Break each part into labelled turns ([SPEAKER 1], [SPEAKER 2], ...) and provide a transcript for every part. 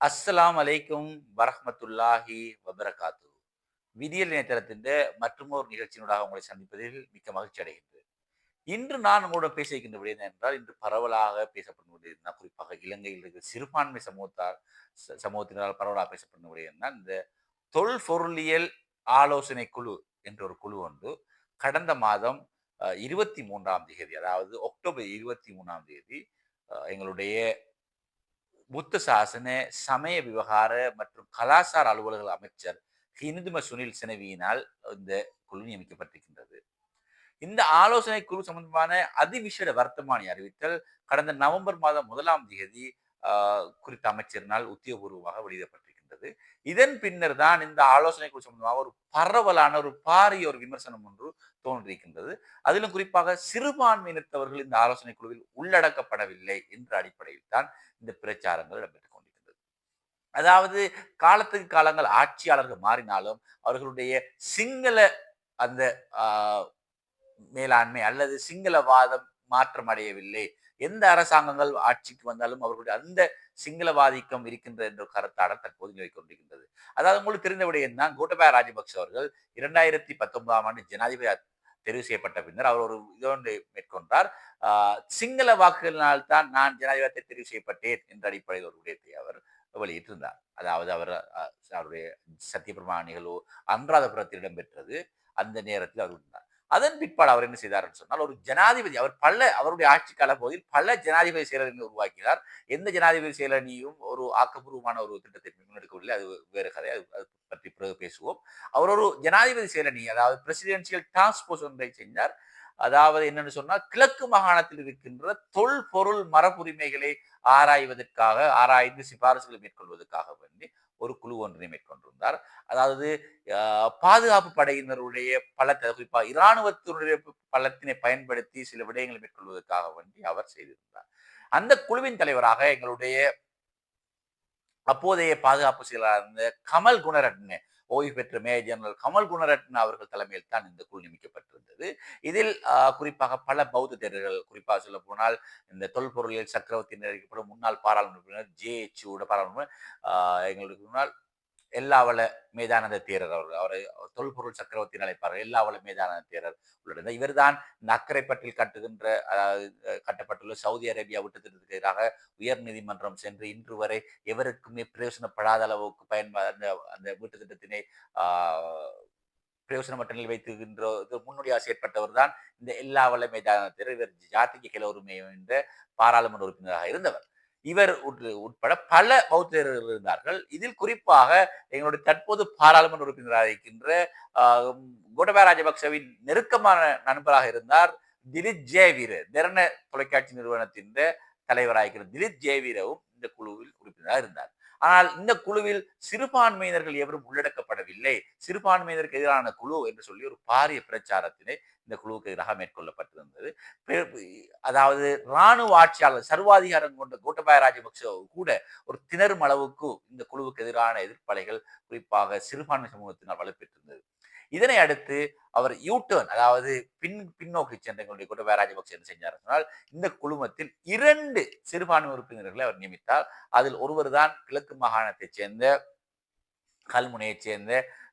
[SPEAKER 1] அஸ்ஸலாம் அலைக்கும் வரஹ்மத்துல்லாஹி வபரகாத்து விதியல் மற்றும் ஒரு நிகழ்ச்சியினூடாக உங்களை சந்திப்பதில் மிக்க மகிழ்ச்சி அடைகின்றேன் இன்று நான் உங்களுடன் பேச இருக்கின்ற விடயம் என்றால் இன்று பரவலாக பேசப்படும் விடயம் குறிப்பாக இலங்கையில் இருக்கிற சிறுபான்மை சமூகத்தால் ச- சமூகத்தினரால் பரவலாக பேசப்படும் விடயம் தான் இந்த தொல்பொருளியல் ஆலோசனை குழு என்ற ஒரு குழு ஒன்று கடந்த மாதம் இருபத்தி மூன்றாம் தேதி அதாவது அக்டோபர் இருபத்தி மூணாம் தேதி எங்களுடைய புத்த சாசன சமய விவகார மற்றும் கலாச்சார அலுவலர்கள் அமைச்சர் ஹிந்தும சுனில் செனவியினால் இந்த குழு நியமிக்கப்பட்டிருக்கின்றது. இந்த ஆலோசனை குழு சம்பந்தமான அதிவிசேட வர்த்தமானி அறிவித்தல் கடந்த நவம்பர் மாதம் முதலாம் தேதி ஆஹ், குறித்த அமைச்சரினால் உத்தியோகபூர்வமாக வெளியிடப்பட்டிருக்கின்றது. இதன் பின்னர் தான் இந்த ஆலோசனை குழு சம்பந்தமாக ஒரு பரவலான ஒரு பாரிய ஒரு விமர்சனம் ஒன்று தோன்றியிருக்கின்றது அதிலும் குறிப்பாக சிறுபான்மையினத்தவர்கள் இந்த ஆலோசனை குழுவில் உள்ளடக்கப்படவில்லை என்ற அடிப்படையில் தான் இந்த பிரச்சாரங்கள் இடம்பெற்றுக் கொண்டிருக்கிறது அதாவது காலத்துக்கு காலங்கள் ஆட்சியாளர்கள் மாறினாலும் அவர்களுடைய சிங்கள அந்த மேலாண்மை அல்லது சிங்களவாதம் மாற்றம் அடையவில்லை. எந்த அரசாங்கங்கள் ஆட்சிக்கு வந்தாலும் அவர்களுடைய அந்த சிங்களவாதிக்கம் இருக்கின்றது என்ற கருத்தாட தற்போது நிலை கொண்டிருக்கின்றது. அதாவது உங்களுக்கு தெரிந்த விடயம் தான் கோட்டபாய ராஜபக்ஷ அவர்கள் இரண்டாயிரத்தி பத்தொன்பதாம் ஆண்டு ஜனாதிபதி தெரிவு செய்யப்பட்ட பின்னர் அவர் ஒரு இதொன்று மேற்கொண்டார். ஆஹ் சிங்கள வாக்குகளினால் தான் நான் ஜனாதிபதியை தெரிவு செய்யப்பட்டேன் என்ற அடிப்படையில் ஒரு விடயத்தை அவர் வெளியிட்டிருந்தார். அதாவது அவர் அஹ், அவருடைய சத்தியபிரமாண நிகழ்வு அன்றாதபுரத்தில் இடம்பெற்றது அந்த நேரத்தில் அவர் இருந்தார். அதன் பிற்பாடு அவர் என்ன செய்தார் என்று சொன்னால் ஒரு ஜனாதிபதி அவர் பல அவருடைய ஆட்சி கால பகுதியில் பல ஜனாதிபதி செயலர்களை உருவாக்கினார். எந்த ஜனாதிபதி செயலணியும் ஒரு ஆக்கப்பூர்வமான ஒரு திட்டத்தை முன்னெடுக்கவில்லை. அது வேறு கதை. அது பற்றி பிறகு பேசுவோம். அவர் ஒரு ஜனாதிபதி செயலணி அதாவது பிரசிடென்சியல் டாஸ்க் போர்ஸ் ஒன்றை செஞ்சார். அதாவது என்னன்னு சொன்னால் கிழக்கு மாகாணத்தில் இருக்கின்ற தொல்பொருள் மரபுரிமைகளை ஆராய்வதற்காக ஆராய்ந்து சிபாரிசுகளை மேற்கொள்வதற்காக வேண்டி ஒரு குழு ஒன்றினை மேற்கொண்டிருந்தார். அதாவது பாதுகாப்பு படையினருடைய பலத்தை குறிப்பாக இராணுவத்தினுடைய பலத்தினை பயன்படுத்தி சில விடயங்களை மேற்கொள்வதற்காக வேண்டி அவர் செய்திருந்தார். அந்த குழுவின் தலைவராக எங்களுடைய அப்போதைய பாதுகாப்பு செயலாளர் இருந்த கமல் குணரட்ன ஓய்வு பெற்ற மேஜர் ஜெனரல் கமல் குணரட்ன அவர்கள் தலைமையில் தான் இந்த குழு நியமிக்கப்பட்டிருந்தது. இதில் குறிப்பாக பல பௌத்த தேரர்கள் குறிப்பாக சொல்ல போனால் இந்த தொல்பொருளியல் சக்கரவர்த்தி அழைக்கப்படும் முன்னாள் பாராளுமன்ற உறுப்பினர் ஜே எச் பாராளுமன்ற ஆஹ், எங்களுக்கு முன்னால் எல்லாவள மேதானந்த தேரர் அவர். அவரை தொல்பொருள் சக்கரவர்த்தி அழைப்பார்கள். எல்லாவள மேதானந்த தேரர் உள்ளிருந்த இவர்தான் இந்த அக்கரைப்பட்டில் கட்டுகின்ற கட்டப்பட்டுள்ள சவுதி அரேபியா விட்டத்திற்கு எதிராக உயர் நீதிமன்றம் சென்று இன்று வரை எவருக்குமே பிரயோசனப்படாத அளவுக்கு பயன்பா அந்த அந்த வீட்டு திட்டத்தினை ஆஹ், பிரயோசனமற்ற நிலை வைத்துகின்ற இது முன்னோடியாக செயற்பட்டவர் தான் இந்த எல்லாவல்ல மேதானந்த தேரர். இவர் ஜாத்திக கிள உரிமை என்ற பாராளுமன்ற உறுப்பினராக இருந்தவர். இவர் உட்பட பல பௌத்தர்கள் இருந்தார்கள். இதில் குறிப்பாக எங்களுடைய தற்போது பாராளுமன்ற உறுப்பினராக இருக்கின்ற ஆஹ், ராஜபக்சவின் நெருக்கமான நண்பராக இருந்தார் திலித் ஜெயவீர திறன தொலைக்காட்சி நிறுவனத்தின் தலைவராக இருக்கிற திலித் ஜேவீரவும் இந்த குழுவில் உறுப்பினராக இருந்தார். ஆனால் இந்த குழுவில் சிறுபான்மையினர்கள் எவரும் உள்ளடக்கப்படவில்லை. சிறுபான்மையினருக்கு எதிரான குழு என்று சொல்லி ஒரு பாரிய பிரச்சாரத்தினை இந்த குழுவுக்கு எதிராக மேற்கொள்ளப்பட்டிருந்தது. அதாவது இராணுவ ஆட்சியாளர் சர்வாதிகாரம் கொண்ட கோட்டபாய ராஜபக்ச கூட ஒரு திணறும் அளவுக்கு இந்த குழுவுக்கு எதிரான எதிர்ப்பலைகள் குறிப்பாக சிறுபான்மை சமூகத்தினால் வலுப்பெற்றிருந்தது. இதனை அடுத்து அவர் யூ அதாவது பின் பின்னோக்கி சென்ற எங்களுடைய கோட்டபாய ராஜபக்ச என்ன செஞ்சார் சொன்னால் இந்த குழுமத்தில் இரண்டு சிறுபான்மை உறுப்பினர்களை அவர் நியமித்தார். அதில் ஒருவர் தான் கிழக்கு மாகாணத்தைச் சேர்ந்த கல்முனையைச் சேர்ந்த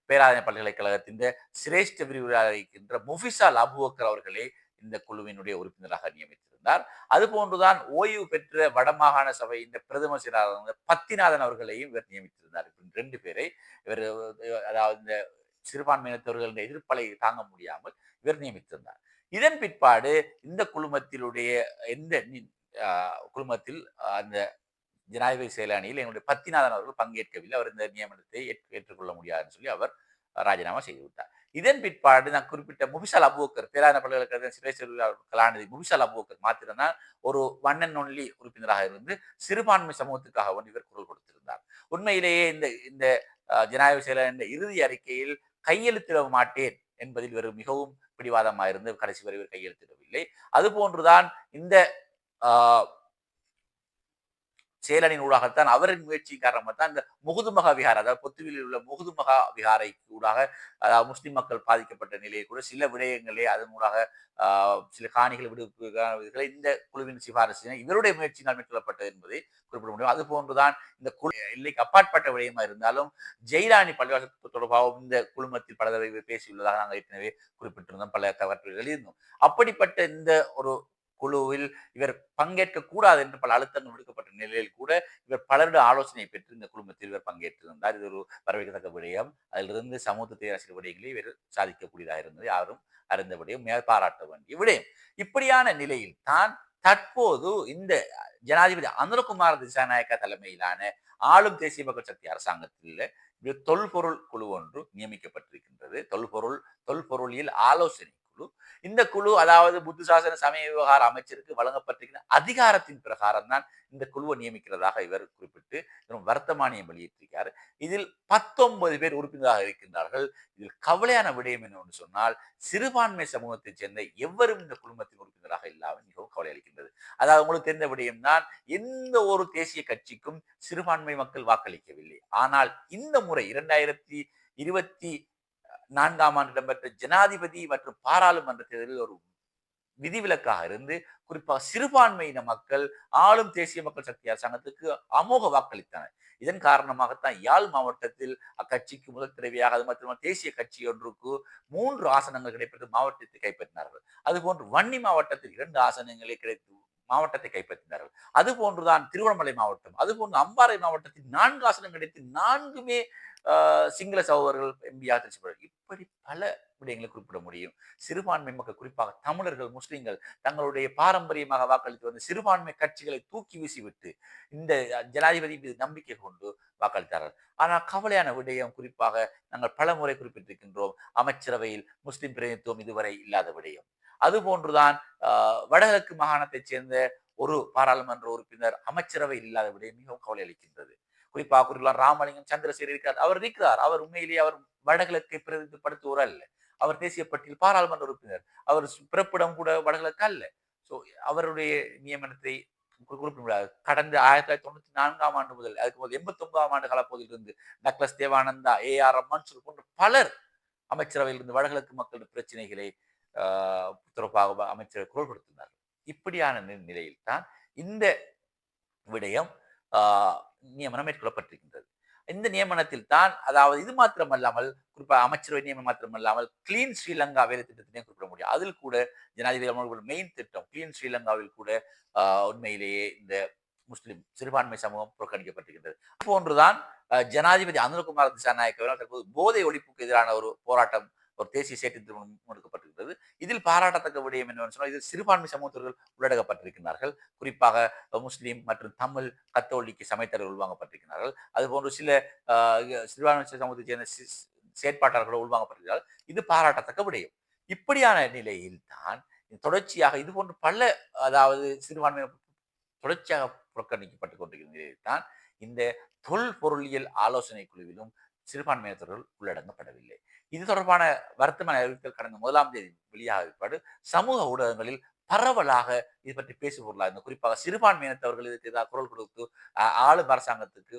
[SPEAKER 1] பேராதனை பல்கலைக்கழகத்தின் சிரேஷ்ட விரிவுரையாளர் இருக்கின்ற முஃபிசா லாபுவக்கர் அவர்களே இந்த குழுவினுடைய உறுப்பினராக நியமித்திருந்தார். அது போன்றுதான் ஓய்வு பெற்ற வடமாகாண சபை இந்த பிரதம செயலாளர் பத்திநாதன் அவர்களையும் இவர் நியமித்திருந்தார். ரெண்டு பேரை இவர் அதாவது இந்த சிறுபான்மையினத்தவர்களின் எதிர்ப்பலை தாங்க முடியாமல் இவர் நியமித்திருந்தார். இதன் பிற்பாடு இந்த குழுமத்திலுடைய எந்த குழுமத்தில் அந்த ஜனாதிபதி செயலாணியில் எங்களுடைய பத்திநாதன் அவர்கள் பங்கேற்கவில்லை. அவர் இந்த நியமனத்தை ஏற்றுக்கொள்ள முடியாதுன்னு சொல்லி அவர் ராஜினாமா செய்து விட்டார். இதன் பிற்பாடு நான் குறிப்பிட்ட முபிசால் அபுவக்கர் பேரான பல்கலைக்கழக சிறை கலாநிதி முபிசால் அபுவக்கர் மாத்திரம்தான் ஒரு ஒன் அண்ட் ஒன்லி உறுப்பினராக இருந்து சிறுபான்மை சமூகத்துக்காக இவர் குரல் கொடுத்திருந்தார். உண்மையிலேயே இந்த இந்த ஜனாதிபதி செயலர் என்ற இறுதி அறிக்கையில் கையெழுத்திட மாட்டேன் என்பதில் இவர் மிகவும் பிடிவாதமாக இருந்து கடைசி வரை இவர் கையெழுத்திடவில்லை. அதுபோன்றுதான் இந்த சேலனின் ஊடாகத்தான் அவரின் முயற்சி காரணமாக தான் இந்த முகுதுமகா விகார் அதாவது பொத்துவிலில் உள்ள முகுதுமகா விகாரை ஊடாக அதாவது முஸ்லிம் மக்கள் பாதிக்கப்பட்ட நிலையை கூட சில விடயங்களே அதன் ஊடாக சில காணிகள் விடுவிப்புகளை இந்த குழுவின் சிபாரசினை இவருடைய முயற்சியினால் மேற்கொள்ளப்பட்டது என்பதை குறிப்பிட முடியும். அது போன்றுதான் இந்த குழு எல்லைக்கு அப்பாற்பட்ட விடயமா இருந்தாலும் ஜெயிலானி பள்ளிவாசல் தொடர்பாகவும் இந்த குழுமத்தில் பல தடவை பேசியுள்ளதாக நாங்கள் ஏற்கனவே குறிப்பிட்டிருந்தோம் பல தவறுகள் எழுதியிருந்தோம் அப்படிப்பட்ட இந்த ஒரு குழுவில் இவர் பங்கேற்க கூடாது என்று பல அழுத்தங்கள் விடுக்கப்பட்ட நிலையில் கூட இவர் பலருடைய ஆலோசனை பெற்று இந்த குழுமத்தில் இவர் பங்கேற்றிருந்தார். இது ஒரு வரவேற்கத்தக்க விடயம். அதிலிருந்து சமூகத்தை அரசியல் விடயங்களை இவர் சாதிக்கக்கூடியதாக இருந்தது யாரும் அறிந்த விடயம் மேல் பாராட்ட வேண்டிய விடயம். இப்படியான நிலையில் தான் தற்போது இந்த ஜனாதிபதி அனுரகுமார் திசாநாயக்கா தலைமையிலான ஆளும் தேசிய மக்கள் சக்தி அரசாங்கத்தில் தொல்பொருள் குழு ஒன்று நியமிக்கப்பட்டிருக்கின்றது. தொல்பொருள் தொல்பொருளியல் ஆலோசனை குழு. இந்த குழு அதாவது புத்த சாசன சமய விவகார அமைச்சருக்கு வழங்கப்பட்டிருக்கிற அதிகாரத்தின் பிரகாரம் தான் இந்த குழுவை நியமிக்கிறதாக இவர் குறிப்பிட்டு வர்த்தமானியம் வெளியிட்டிருக்கிறார் இதில் பத்தொன்பது பேர் உறுப்பினராக இருக்கின்றார்கள். இதில் கவலையான விடயம் என்னவென்று சொன்னால் சிறுபான்மை சமூகத்தைச் சேர்ந்த எவரும் இந்த குழுமத்தின் உறுப்பினராக இல்லாமல் மிகவும் கவலை அளிக்கின்றது. அதாவது உங்களுக்கு தெரிந்த விடயம் தான் எந்த ஒரு தேசிய கட்சிக்கும் சிறுபான்மை மக்கள் வாக்களிக்கவில்லை. ஆனால் இந்த முறை இரண்டாயிரத்தி இருபத்தி நான்காம் ஆண்டு இடம்பெற்ற ஜனாதிபதி மற்றும் பாராளுமன்ற தேர்தலில் ஒரு விதிவிலக்காக இருந்து குறிப்பாக சிறுபான்மையின மக்கள் ஆளும் தேசிய மக்கள் சக்தி அரசாங்கத்துக்கு அமோக வாக்களித்தனர். இதன் காரணமாகத்தான் யாழ் மாவட்டத்தில் அக்கட்சிக்கு முதல் தடவையாக அது மட்டுமல்ல தேசிய கட்சி ஒன்றுக்கு மூன்று ஆசனங்கள் கிடைப்பது மாவட்டத்தை கைப்பற்றினார்கள். அதுபோன்று வன்னி மாவட்டத்தில் இரண்டு ஆசனங்களே கிடைத்து மாவட்டத்தை கைப்பற்றினார்கள். அது போன்றுதான் திருவண்ணாமலை மாவட்டம் அது போன்று அம்பாறை மாவட்டத்தில் நான்கு ஆசனம் கிடைத்து நான்குமே சிங்கள சகோதரர்கள் எம்பியாக தெரிவிக்கப்படும் இப்படி பல விடயங்களை குறிப்பிட முடியும். சிறுபான்மை மக்கள் குறிப்பாக தமிழர்கள் முஸ்லிம்கள் தங்களுடைய பாரம்பரியமாக வாக்களித்து வந்த சிறுபான்மை கட்சிகளை தூக்கி வீசிவிட்டு இந்த ஜனாதிபதி மீது நம்பிக்கை கொண்டு வாக்களித்தார்கள். ஆனால் கவலையான விடயம் குறிப்பாக நாங்கள் பல முறை குறிப்பிட்டிருக்கின்றோம் அமைச்சரவையில் முஸ்லிம் பிரதிநிதித்துவம் இதுவரை இல்லாத விடயம். அது போன்றுதான் வடகிழக்கு மாகாணத்தைச் சேர்ந்த ஒரு பாராளுமன்ற உறுப்பினர் அமைச்சரவை இல்லாத விட மிகவும் கவலை அளிக்கின்றது. குறிப்பாக குறிப்பிடலாம் ராமலிங்கம் சந்திரசேகர் இருக்கிறார் அவர் இருக்கிறார். அவர் உண்மையிலேயே அவர் வடகிழக்கை பிரதிநிதிப்படுத்துவோர் அல்ல. அவர் தேசியப்பட்டியில் பாராளுமன்ற உறுப்பினர். அவர் பிறப்பிடம் கூட வடகிழக்கு அல்ல. ஸோ அவருடைய நியமனத்தை கு- குறிப்பிட முடியாது கடந்த ஆயிரத்தி தொள்ளாயிரத்தி தொண்ணூத்தி நான்காம் ஆண்டு முதல் அதுக்கு முதல் எண்பத்தி ஒன்பதாம் ஆண்டு காலப்பகுதியில் இருந்து Douglas Devananda A R M Mansoor போன்ற பலர் அமைச்சரவையில் இருந்து வடகிழக்கு மக்களின் பிரச்சனைகளை தொடர்பாக அமைச்சரை குரல்படுத்தினார்கள். இப்படியான நிலையில்தான் நிலையில் தான் இந்த விடயம் ஆஹ், நியமனம் மேற்கொள்ளப்பட்டிருக்கின்றது. இந்த நியமனத்தில் தான் அதாவது இது மாத்திரமல்லாமல் குறிப்பாக அமைச்சரவை நியமனம் மாத்திரமல்லாமல் கிளீன் ஸ்ரீலங்கா வேலை திட்டத்தினையும் குறிப்பிட முடியும். அதில் கூட ஜனாதிபதி மெயின் திட்டம் கிளீன் ஸ்ரீலங்காவில் கூட ஆஹ், உண்மையிலேயே இந்த முஸ்லிம் சிறுபான்மை சமூகம் புறக்கணிக்கப்பட்டிருக்கின்றது. போன்றுதான் ஜனாதிபதி அனுரகுமார் திசாநாயக்கவினால் தற்போது போதை ஒழிப்புக்கு எதிரான ஒரு போராட்டம் ஒரு தேசிய சேட்டு திருமணம் முன்னெடுக்கப்பட்டிருக்கிறது இதில் பாராட்டத்தக்க விடயம் என்னவென்று சொன்னால் இதில் சிறுபான்மை சமூகத்தவர்கள் உள்ளடக்கப்பட்டிருக்கிறார்கள் குறிப்பாக முஸ்லீம் மற்றும் தமிழ் கத்தோலிக்க சமயத்தர்கள் உள்வாங்கப்பட்டிருக்கிறார்கள் அதுபோன்று சில சிறுபான்மை சமூகத்தைச் சேர்ந்த செயற்பாட்டாளர்கள் உள்வாங்கப்பட்டிருக்கிறார்கள். இது பாராட்டத்தக்க விடயம். இப்படியான நிலையில் தான் தொடர்ச்சியாக இது போன்று பல அதாவது சிறுபான்மை தொடர்ச்சியாக புறக்கணிக்கப்பட்டுக் கொண்டிருக்கிற நிலையில் தான் இந்த தொல் பொருளியல் ஆலோசனை குழுவிலும் சிறுபான்மையினர்கள் உள்ளடங்கப்படவில்லை. இது தொடர்பான வருத்தமான அறிவித்தல் கடந்த முதலாம் தேதி வெளியாக ஏற்பாடு. சமூக ஊடகங்களில் பரவலாக இது பற்றி பேசி பொருளாக இருந்தது. குறிப்பாக சிறுபான்மையினத்தவர்கள் இதுக்கு ஏதாவது குரல் கொடுத்து ஆளும் அரசாங்கத்துக்கு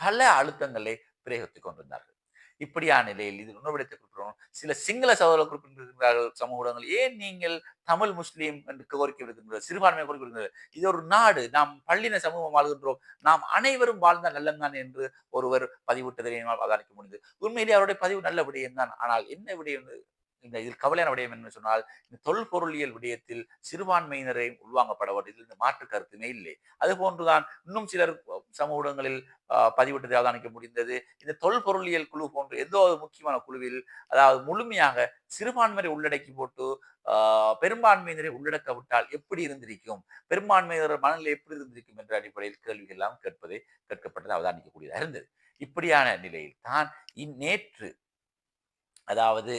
[SPEAKER 1] பல அழுத்தங்களை பிரயோகித்துக் கொண்டிருந்தார்கள். இப்படியான நிலையில் இது உணவெடுத்து குறிப்பிடுறோம் சில சிங்கள சகோதர குறிப்பிட்டிருக்கிறார்கள் சமூக ஊடகங்கள் ஏன் நீங்கள் தமிழ் முஸ்லீம்? என்று கோரிக்கை விடுக்கின்றது சிறுபான்மை கோரிக்கை விடுக்கின்றது இது ஒரு நாடு நாம் பள்ளின சமூகம் வாழ்கின்றோம். நாம் அனைவரும் வாழ்ந்த நல்லம்தான் என்று ஒருவர் பதிவிட்டதை என்னால் அவதானிக்க முடிந்தது. உண்மையிலே அவருடைய பதிவு நல்ல விடயம் தான் ஆனால் என்ன விடயம் என்று- இந்த இதில் கவலையான விடயம் என்று சொன்னால் இந்த தொல்பொருளியல் விடயத்தில் சிறுபான்மையினரை உள்வாங்கப்படவர் இதில் இந்த மாற்று கருத்துமே இல்லை. அது போன்றுதான் இன்னும் சிலர் சமூக ஊடகங்களில் பதிவிட்டதை அவதானிக்க முடிந்தது. இந்த தொல்பொருளியல் குழு போன்ற ஏதோ ஒரு முக்கியமான குழுவில் அதாவது முழுமையாக சிறுபான்மையை உள்ளடக்கி போட்டு ஆஹ், பெரும்பான்மையினரை உள்ளடக்க விட்டால் எப்படி இருந்திருக்கும்? பெரும்பான்மையினர் மனநிலை எப்படி இருந்திருக்கும் என்ற அடிப்படையில் கேள்விகள் எல்லாம் கேட்பதை கேட்கப்பட்டது அவதானிக்கக்கூடியதாக இருந்தது. இப்படியான நிலையில் தான் இந்நேற்று அதாவது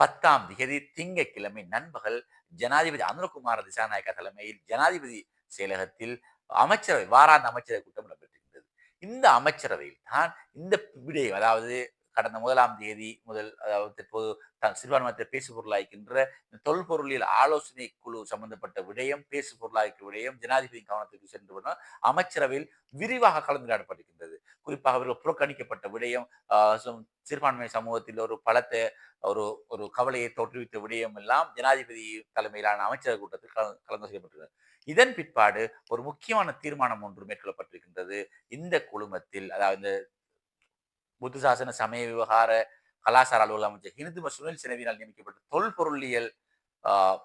[SPEAKER 1] பத்தாம் திகதி திங்கட்கிழமை நண்பகல் ஜனாதிபதி அனுரகுமார திசாநாயக்கா தலைமையில் ஜனாதிபதி செயலகத்தில் அமைச்சரவை வாராந்த அமைச்சரவை கூட்டம் நடைபெற்றிருந்தது. இந்த அமைச்சரவையில் தான் இந்த விடயம் அதாவது கடந்த முதலாம் தேதி முதல் அதாவது தற்போது தான் சிறுபான்மையத்தை பேசு பொருளாய்க்கின்ற தொல்பொருளியல் ஆலோசனை குழு சம்பந்தப்பட்ட விடயம் பேசு பொருளாய்க்கு விடயம் ஜனாதிபதி கவனத்துக்கு சென்று அமைச்சரவையில் விரிவாக கலந்துரையாடப்பட்டிருக்கின்றது குறிப்பாக அவர்கள் புறக்கணிக்கப்பட்ட விடயம் ஆஹ் சிறுபான்மை சமூகத்தில் ஒரு பலத்தை ஒரு ஒரு கவலையை தோற்றுவித்த விடயம் எல்லாம் ஜனாதிபதி தலைமையிலான அமைச்சர் கூட்டத்தில் கலந்து செய்யப்பட்டிருக்கிறது இதன் பிற்பாடு ஒரு முக்கியமான தீர்மானம் ஒன்று மேற்கொள்ளப்பட்டிருக்கின்றது. இந்த குழுமத்தில் அதாவது புத்துசாசன சாசன சமய விவகார கலாச்சார அலுவலக அமைச்சர் ஹிந்து சுனில் சினவினால் நியமிக்கப்பட்ட தொல்பொருளியல் ஆஹ்,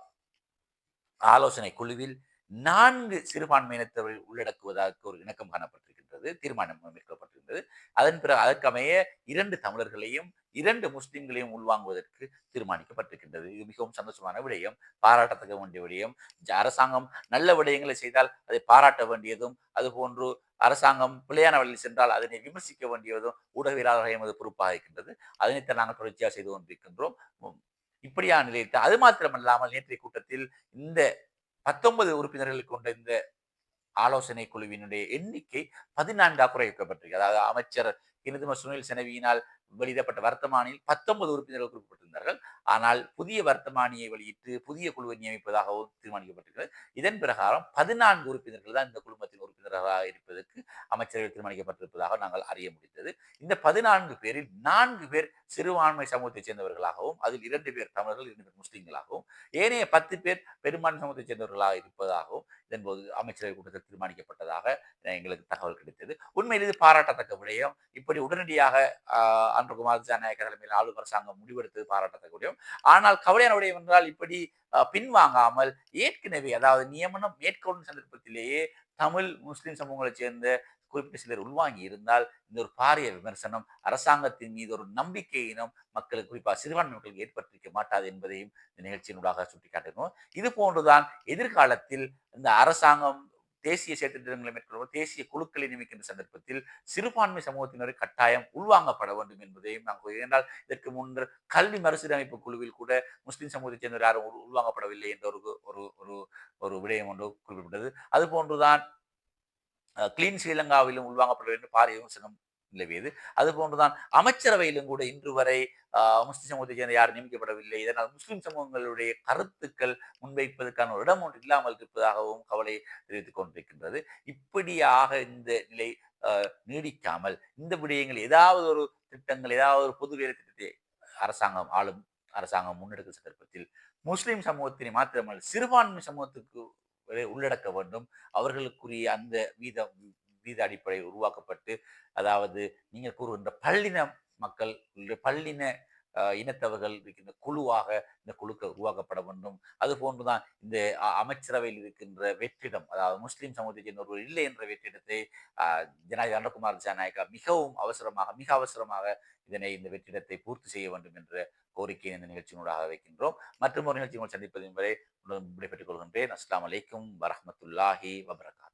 [SPEAKER 1] ஆலோசனை குழுவில் நான்கு சிறுபான்மையினத்தவர்கள் உள்ளடக்குவதாக ஒரு இணக்கம் என்பது தீர்மானம் மேற்கொள்ளப்பட்டிருந்தது அதன் பிறகு அதற்கமைய இரண்டு தமிழர்களையும் இரண்டு முஸ்லிம்களையும் உள்வாங்குவதற்கு தீர்மானிக்கப்பட்டிருக்கின்றது. இது மிகவும் சந்தோஷமான விடயம். பாராட்டத்தக்க வேண்டிய விடயம். அரசாங்கம் நல்ல விடயங்களை செய்தால் அதை பாராட்ட வேண்டியதும் அதுபோன்று அரசாங்கம் பிள்ளையான வழியில் சென்றால் அதனை விமர்சிக்க வேண்டியதும் ஊடகவியலாளர்கள் எமது பொறுப்பாக இருக்கின்றது. அதனைத்தான் நாங்கள் தொடர்ச்சியாக செய்து கொண்டிருக்கின்றோம். இப்படியான நிலையத்தை அது மாத்திரமல்லாமல் நேற்றைய கூட்டத்தில் இந்த பத்தொன்பது உறுப்பினர்கள் கொண்ட இந்த ஆலோசனை குழுவினுடைய எண்ணிக்கை பதினான்காக குறைக்கப்பட்டிருக்கு. அதாவது அமைச்சர் இனிதும சுனில் செனவியினால் வெளியிடப்பட்ட வர்த்தமானியில் பத்தொன்பது உறுப்பினர்கள் குறிப்பிட்டிருந்தார்கள். ஆனால் புதிய வர்த்தமானியை வெளியிட்டு புதிய குழுவை நியமிப்பதாகவும் தீர்மானிக்கப்பட்டிருக்கிறது. இதன் பிரகாரம் பதினான்கு உறுப்பினர்கள் தான் இந்த குழுமத்தின் அமைச்சராக இருப்பதற்கு அமைச்சர்கள் தீர்மானிக்கப்பட்டிருப்பதாக நாங்கள் அறிய முடிந்தது. இந்த பதினான்கு பேரில் நான்கு பேர் சிறுபான்மை சமூகத்தைச் சேர்ந்தவர்களாகவும் அதில் இரண்டு பேர் தமிழர்கள் இரண்டு பேர் முஸ்லீம்களாகவும் ஏனைய பத்து பேர் பெரும்பான்மை சமூகத்தைச் சேர்ந்தவர்களாக இருப்பதாகவும் இதன்போது அமைச்சரவை கூட்டத்தில் தீர்மானிக்கப்பட்டதாக எங்களுக்கு தகவல் கிடைத்தது. உண்மையில் இது பாராட்டத்தக்க விடயம். இப்படி உடனடியாக அன்புகுமார் ஜனநாயக தலைமையில் ஆளும் அரசாங்கம் முடிவெடுத்தது பாராட்டத்தக்க விடயம். ஆனால் கவலையான விடயம் என்றால் இப்படி பின்வாங்காமல் ஏற்கனவே அதாவது நியமனம் மேற்கொள்ளும் சந்தர்ப்பத்திலேயே தமிழ் முஸ்லிம் சமூகங்களைச் சேர்ந்த குறிப்பிட்ட சிலர் உள்வாங்கி இருந்தால் இந்த ஒரு பாரிய விமர்சனம் அரசாங்கத்தின் மீது ஒரு நம்பிக்கையினும் மக்களுக்கு குறிப்பாக சிறுபான்மை மக்களுக்கு ஏற்பட்டிருக்க மாட்டாது என்பதையும் இந்த நிகழ்ச்சியினூடாக சுட்டிக்காட்டணும் இது போன்றுதான் எதிர்காலத்தில் இந்த அரசாங்கம் தேசிய செயற்திட்டங்களை மேற்கொள்ளும் தேசிய குழுக்களை நியமிக்கின்ற சந்தர்ப்பத்தில் சிறுபான்மை சமூகத்தினரை கட்டாயம் உள்வாங்கப்பட வேண்டும் என்பதையும் நான் ஏனென்றால் என்றால் இதற்கு முன்னர் கல்வி மறுசீரமைப்பு குழுவில் கூட முஸ்லிம் சமூகத்தைச் சேர்ந்தவர் யாரும் உள்வாங்கப்படவில்லை என்ற ஒரு ஒரு ஒரு ஒரு விடயம் ஒன்று குறிப்பிட்டது அது போன்றுதான் கிளீன் ஸ்ரீலங்காவிலும் உள்வாங்கப்பட வேண்டும் பாரிய விமர்சனம் நிலவியது. அது போன்றுதான் அமைச்சரவையிலும் கூட இன்று வரை முஸ்லிம் சமூகத்தை சேர்ந்த யாரும் நியமிக்கப்படவில்லை. இதனால் முஸ்லிம் சமூகங்களுடைய கருத்துக்கள் முன்வைப்பதற்கான ஒரு இடம் ஒன்று இல்லாமல் இருப்பதாகவும் கவலை தெரிவித்துக் கொண்டிருக்கின்றது. இப்படியாக இந்த நிலை நீடிக்காமல் இந்த விடயங்கள் ஏதாவது ஒரு திட்டங்கள் ஏதாவது ஒரு பொது வேலை திட்டத்தை அரசாங்கம் ஆளும் அரசாங்கம் முன்னெடுக்கும் சந்தர்ப்பத்தில் முஸ்லிம் சமூகத்தினை மாத்திரமல்ல சிறுபான்மை சமூகத்துக்கு உள்ளடக்க வேண்டும். அவர்களுக்குரிய அந்த வீதம் வீத அடிப்படை உருவாக்கப்பட்டு அதாவது நீங்கள் கூறுகின்ற பல்லின மக்கள் பள்ளின பல்லின இனத்தவர்கள் இருக்கின்ற குழுவாக இந்த குழுக்கள் உருவாக்கப்பட வேண்டும். அது போன்றுதான் இந்த அமைச்சரவையில் இருக்கின்ற வெற்றிடம் அதாவது முஸ்லிம் சமூகத்தைச் சேர்ந்த ஒருவர் இல்லை என்ற வெற்றிடத்தை ஜனாதிபதி அனுகுமார் ஜனநாயகா மிகவும் அவசரமாக மிக அவசரமாக இதனை இந்த வெற்றிடத்தை பூர்த்தி செய்ய வேண்டும் என்ற கோரிக்கையை இந்த நிகழ்ச்சியினூடாக வைக்கின்றோம். மற்றும் ஒரு நிகழ்ச்சி சந்திப்பதின் வரை விடைபெற்றுக் கொள்கின்றேன். அஸ்லாம் அலைக்கும் வரமத்துல்லாஹி வபரகாத்.